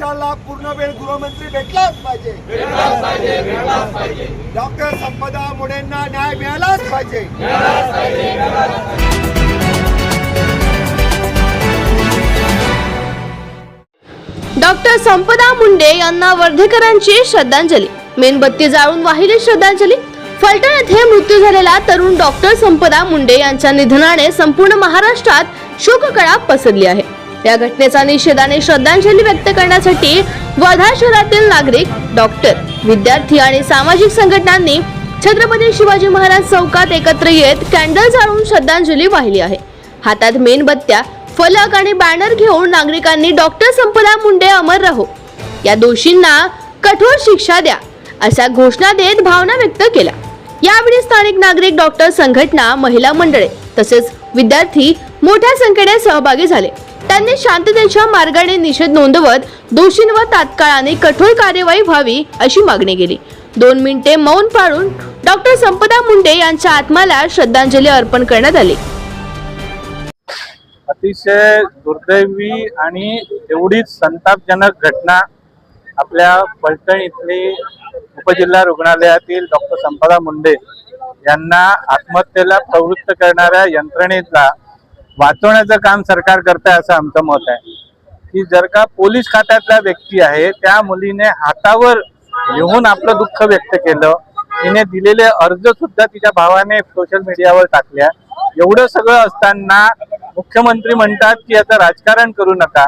वरिष्ठांना पूर्ण वेळ गृहमंत्री भेटलाच पाहिजे. डॉक्टर संपदा मुंडेंना न्याय मिळालाच पाहिजे. डॉक्टर संपदा मुंडे यांना वर्धेकरांची श्रद्धांजली. मेणबत्ती जाळून वाहिली श्रद्धांजली. फलटण येथे मृत्यू झालेला तरुण डॉक्टर संपदा मुंडे यांच्या निधनाने संपूर्ण महाराष्ट्रात शोककळा पसरली आहे. या घटनेचा निषेधाने श्रद्धांजली व्यक्त करण्यासाठी वर्धा शहरातील नागरिक डॉक्टर विद्यार्थी आणि सामाजिक संघटनांनी छत्रपती शिवाजी महाराज चौकात एकत्र येत कॅन्डल जाळून श्रद्धांजली वाहिली आहे. हातात मेणबत्त्या फलक आणि बॅनर घेऊन नागरिकांनी डॉक्टर संपदा मुंडे अमर राहो. या दोषींना कठोर शिक्षा द्या अशा घोषणा देत भावना व्यक्त केल्या. यावेळी स्थानिक नागरिक डॉक्टर संघटना महिला मंडळे तसेच विद्यार्थी मोठ्या संख्येने सहभागी झाले. त्यांनी शांततेच्या मार्गाने निषेध नोंदवत दोषींवर तात्काळाने कठोर कार्यवाही व्हावी अशी मागणी केली. दोन मिनिटे मौन पाळून डॉक्टर संपदा मुंडे यांच्या आत्माला श्रद्धांजली अर्पण करण्यात आली. अतिशय दुर्दैवी आणि एवढीच संतापजनक घटना आपल्या पलटण इथली उपजिल्हा रुग्णालयातील डॉक्टर संपदा मुंडे यांना आत्महत्येला प्रवृत्त करणाऱ्या यंत्रणेचा वाचवण्याचं काम सरकार करत आहे असं आमचं मत आहे. की जर का पोलीस खात्यातला व्यक्ती आहे त्या मुलीने हातावर येऊन आपलं दुःख व्यक्त केलं तिने दिलेले अर्ज सुद्धा तिच्या भावाने सोशल मीडियावर टाकल्या. एवढं सगळं असताना मुख्यमंत्री म्हणतात की याचं राजकारण करू नका.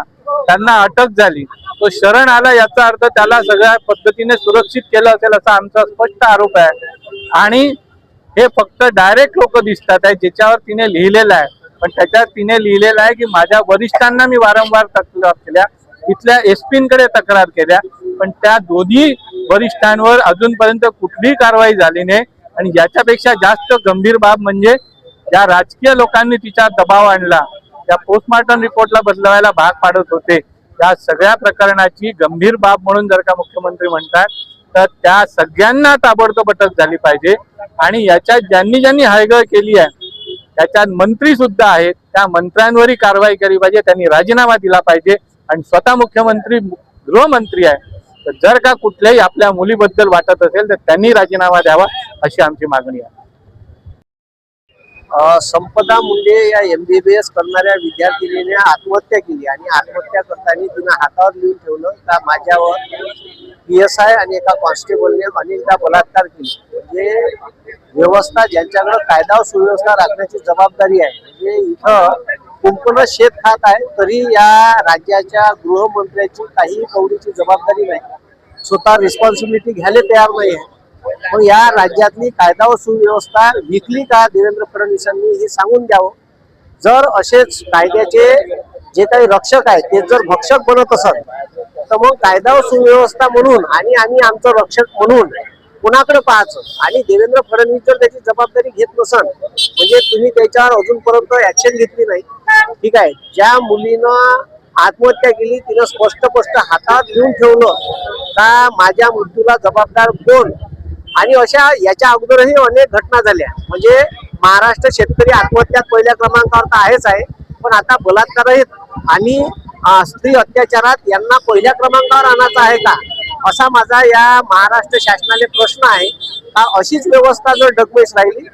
त्यांना अटक झाली. तो शरण आला याचा अर्थ त्याला सगळ्या पद्धतीने सुरक्षित केलं असेल असा आमचा स्पष्ट आरोप आहे. आणि हे फक्त डायरेक्ट लोक दिसतात आहे ज्याच्यावर तिने लिहिलेलं आहे. पण त्याच्यात तिने लिहिलेलं आहे की माझ्या वरिष्ठांना मी वारंवार तक्रार केल्या. इथल्या एसपींकडे तक्रार केल्या. पण त्या दोन्ही वरिष्ठांवर अजूनपर्यंत कुठलीही कारवाई झाली नाही. आणि याच्यापेक्षा जास्त गंभीर बाब म्हणजे ज्या राजकीय लोकांनी तिचा दबाव आणला त्या पोस्टमॉर्टम रिपोर्टला बदलवायला भाग पाडत होते. या सगळ्या प्रकरणाची गंभीर बाब म्हणून जर का मुख्यमंत्री म्हणतात तर त्या सगळ्यांना ताबडतोब अटक झाली पाहिजे. आणि याच्यात ज्यांनी ज्यांनी हायगळ केली आहे त्याच्यात मंत्री सुद्धा आहेत. त्या मंत्र्यांवरही कारवाई केली पाहिजे. त्यांनी राजीनामा दिला पाहिजे. आणि स्वतः मुख्यमंत्री गृहमंत्री आहे. तर जर का कुठल्याही आपल्या मुलीबद्दल वाटत असेल तर त्यांनी राजीनामा द्यावा अशी आमची मागणी आहे. संपदा मुंडे या एमबीबीएस करणाऱ्या विद्यार्थिनीने आत्महत्या केली आणि आत्महत्या करताना तिनं हातावर लिहून ठेवलं का माझ्यावर पी एस आय आणि एका कॉन्स्टेबलने अनेकदा बलात्कार केले. म्हणजे व्यवस्था ज्यांच्याकडे कायदा सुव्यवस्था राखण्याची जबाबदारी आहे. म्हणजे इथं कुंपण शेत खात आहे तरी या राज्याच्या गृहमंत्र्याची काही कवडीची जबाबदारी नाही. स्वतः रिस्पॉन्सिबिलिटी घ्यायला तयार नाही आहे. मग या राज्यातली कायदा व सुव्यवस्था विकली का देवेंद्र फडणवीसांनी हे सांगून द्यावं? जर असेच कायद्याचे जे काही रक्षक आहेत ते जर भक्षक बनत असत तर मग कायदा व सुव्यवस्था म्हणून आणि आम्ही आमचं रक्षक म्हणून कुणाकडे पाहायचं? आणि देवेंद्र फडणवीस जर त्याची जबाबदारी घेत नसन म्हणजे तुम्ही त्याच्यावर अजूनपर्यंत ऍक्शन घेतली नाही. ठीक आहे. ज्या मुलीनं आत्महत्या केली तिनं स्पष्ट स्पष्ट हातात लिहून ठेवलं का माझ्या मृत्यूला जबाबदार कोण? आणि अशा याच्या अगोदरही अनेक घटना झाल्या. म्हणजे महाराष्ट्र शेतकरी आत्महत्यात पहिल्या क्रमांकावर तर आहेच आहे पण आता बलात्कार आणि स्त्री अत्याचारात यांना पहिल्या क्रमांकावर आणायचं आहे का? असा माझा या महाराष्ट्र शासनाने प्रश्न आहे. का अशीच व्यवस्था जर डगमेस राहिली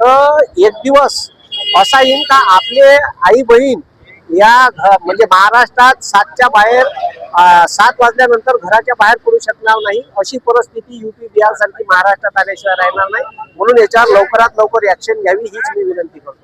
तर एक दिवस असा येईल का आपले आई बहीण या घ- म्हणजे महाराष्ट्रात सातच्या बाहेर सात वाजल्यानंतर घराच्या बाहेर पडू शकणार नाही अशी परिस्थिती युपी बिहार सारखी महाराष्ट्रात आल्याशिवाय राहणार नाही. म्हणून याच्यावर लवकरात लवकर ऍक्शन घ्यावी हीच मी विनंती करतो.